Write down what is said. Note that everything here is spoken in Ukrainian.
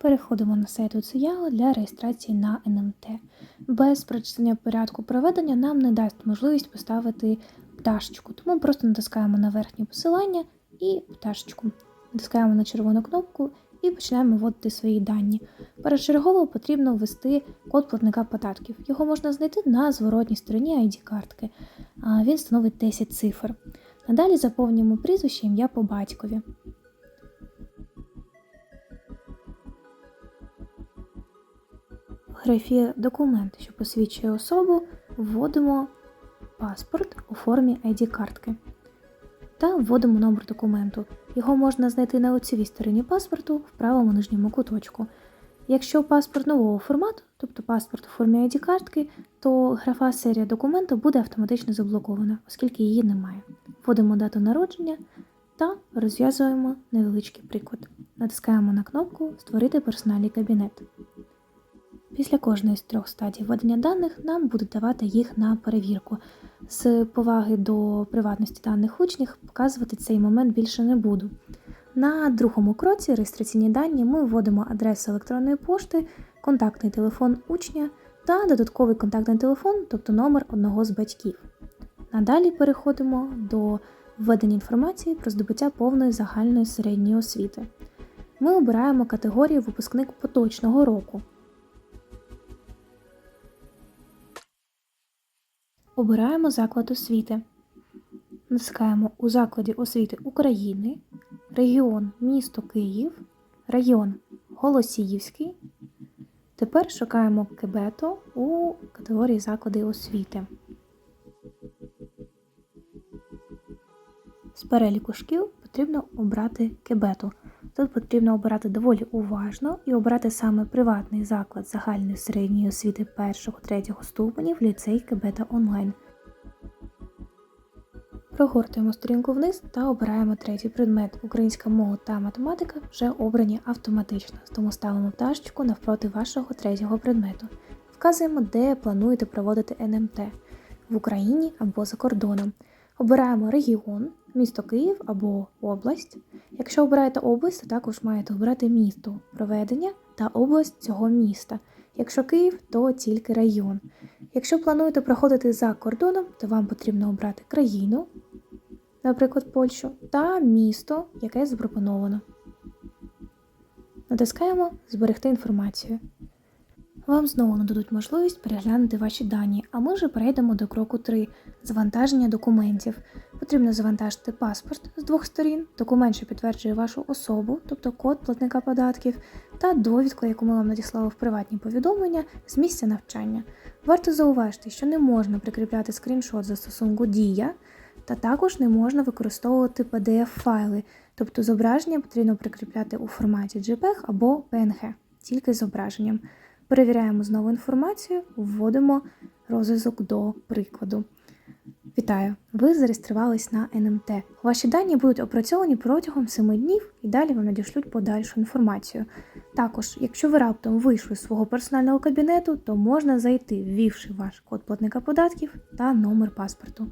Переходимо на сайт УЦЯО для реєстрації на НМТ. Без прочитання порядку проведення нам не дасть можливість поставити пташечку, тому просто натискаємо на верхнє посилання і пташечку. Натискаємо на червону кнопку і починаємо вводити свої дані. Першочергово потрібно ввести код платника податків. Його можна знайти на зворотній стороні ID-картки. Він становить 10 цифр. Надалі заповнюємо прізвище ім'я по батькові. В графі Документ, що посвідчує особу, вводимо паспорт у формі ID-картки та вводимо номер документу. Його можна знайти на лицевій стороні паспорту в правому нижньому куточку. Якщо паспорт нового формату, тобто паспорт у формі ID-картки, то графа серія документу буде автоматично заблокована, оскільки її немає. Вводимо дату народження та розв'язуємо невеличкий приклад. Натискаємо на кнопку Створити персональний кабінет. Після кожної з трьох стадій введення даних нам будуть давати їх на перевірку. З поваги до приватності даних учнів показувати цей момент більше не буду. На другому кроці реєстраційні дані ми вводимо адресу електронної пошти, контактний телефон учня та додатковий контактний телефон, тобто номер одного з батьків. Надалі переходимо до введення інформації про здобуття повної загальної середньої освіти. Ми обираємо категорію випускник поточного року. Обираємо заклад освіти. Натискаємо у закладі освіти України, регіон місто Київ, район Голосіївський. Тепер шукаємо Кебето у категорії заклади освіти. З переліку шкіл потрібно обрати Кебету. Тут потрібно обирати доволі уважно і обрати саме приватний заклад загальної середньої освіти 1-3 ступенів ліцей Кебета онлайн. Прогортуємо сторінку вниз та обираємо третій предмет. Українська мова та математика вже обрані автоматично, тому ставимо пташечку навпроти вашого третього предмету. Вказуємо, де плануєте проводити НМТ в Україні або за кордоном. Обираємо регіон, місто Київ або область. Якщо обираєте область, то також маєте обрати місто проведення та область цього міста. Якщо Київ, то тільки район. Якщо плануєте проходити за кордоном, то вам потрібно обрати країну, наприклад, Польщу, та місто, яке запропоновано. Натискаємо Зберегти інформацію. Вам знову нададуть можливість переглянути ваші дані, а ми вже перейдемо до кроку 3 завантаження документів. Потрібно завантажити паспорт з двох сторін, документ, що підтверджує вашу особу, тобто код платника податків, та довідку, яку ми вам надіслали в приватні повідомлення з місця навчання. Варто зауважити, що не можна прикріпляти скріншот застосунку Дія, та також не можна використовувати PDF-файли, тобто зображення потрібно прикріпляти у форматі JPEG або PNG, тільки зображенням. Перевіряємо знову інформацію, вводимо розв'язок до прикладу. Вітаю! Ви зареєструвались на НМТ. Ваші дані будуть опрацьовані протягом 7 днів і далі вам надішлють подальшу інформацію. Також, якщо ви раптом вийшли з свого персонального кабінету, то можна зайти, ввівши ваш код платника податків та номер паспорту.